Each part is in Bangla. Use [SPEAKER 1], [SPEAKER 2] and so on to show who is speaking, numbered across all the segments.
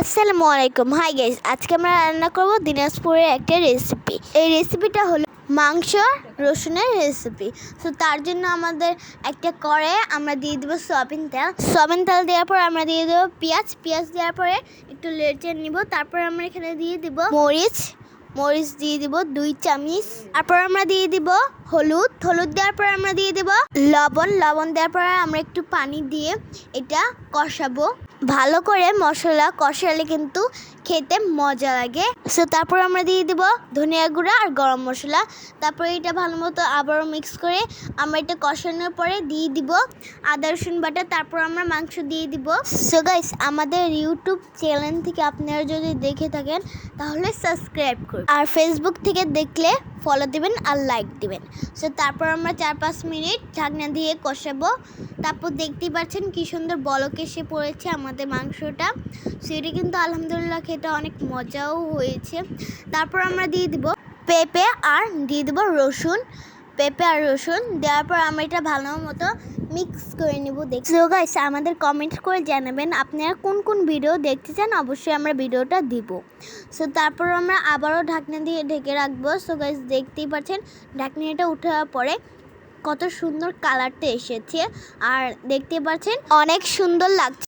[SPEAKER 1] আসসালামু আলাইকুম। হাই গাইস আজকে আমরা রান্না করব দিনাজপুরের একটা রেসিপি এই রেসিপিটা হলো মাংস রসুনের রেসিপি তো তার জন্য আমাদের একটা করে আমরা দিয়ে দেবো সয়াবিন তেল। সয়াবিন তেল দেওয়ার পর আমরা দিয়ে দেবো পেঁয়াজ। পেঁয়াজ দেওয়ার পরে একটু লেটে নিব। তারপর আমরা এখানে দিয়ে দিব মরিচ। মরিচ দিয়ে দিব দুই চামচ। তারপর আমরা দিয়ে দিব হলুদ। হলুদ দেওয়ার পর আমরা দিয়ে দিব লবণ। লবণ দেওয়ার পর আমরা একটু পানি দিয়ে এটা কষাবো। ভালো করে মশলা কষালে কিন্তু খেতে মজা লাগে। সো তারপর আমরা দিয়ে দিব ধনিয়া গুঁড়া আর গরম মশলা। তারপর এটা ভালো মতো আবারও মিক্স করে আমরা এটা কষানোর পরে দিয়ে দিব আদা, রসুন বাটা। তারপর আমরা মাংস দিয়ে দিব। সো গাইস আমাদের ইউটিউব চ্যানেল থেকে আপনারা যদি দেখে থাকেন, তাহলে সাবস্ক্রাইব করুন। আর ফেসবুক থেকে দেখলে ফলো দিবেন আর লাইক দিবেন। সো তারপর আমরা চার পাঁচ মিনিট ঢাকনা দিয়ে কষাবো। তারপর দেখতেই পাচ্ছেন কী সুন্দর বলকে এসে পড়েছে আমাদের মাংসটা। সেটা কিন্তু আলহামদুলিল্লাহ খেতে অনেক মজাও হয়েছে। তারপর আমরা দিয়ে দিব পেঁপে আর দিয়ে দেবো রসুন। পেঁপে আর রসুন দেওয়ার পর আমরা এটা ভালো মতো মিক্স করে নেব দেখি সো গাইস আমাদের কমেন্ট করে জানাবেন আপনারা কোন কোন ভিডিও দেখতে চান, অবশ্যই আমরা ভিডিওটা দিব। সো তারপর আমরা আবারও ঢাকনা দিয়ে ঢেকে রাখব। সো গাইস দেখতেই পাচ্ছেন, ঢাকনিটা উঠার পরে কত সুন্দর কালারটা এসেছে। আর দেখতে পাচ্ছেন, অনেক সুন্দর লাগছে।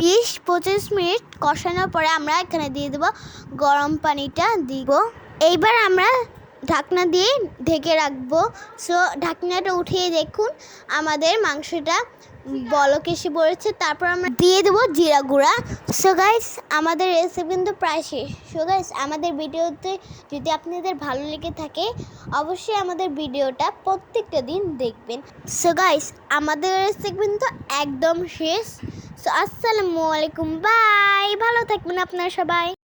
[SPEAKER 1] বিশ পঁচিশ মিনিট কষানোর পরে আমরা এখানে দিয়ে দেবো গরম পানিটা দিব। এইবার আমরা ঢাকনা দিয়ে ঢেকে রাখব। সো ঢাকনাটা উঠিয়ে দেখুন, আমাদের মাংসটা বলক এসে পড়েছে। তারপর আমরা দিয়ে দেবো জিরা গুঁড়া। সো গাইস আমাদের রেসিপি কিন্তু প্রায় শেষ। সো গাইস আমাদের ভিডিওতে যদি আপনাদের ভালো লেগে থাকে, অবশ্যই আমাদের ভিডিওটা প্রত্যেকটা দিন দেখবেন। সো গাইস আমাদের রেসিপি কিন্তু একদম শেষ। সো আসসালামু আলাইকুম। বাই ভালো থাকবেন আপনারা সবাই।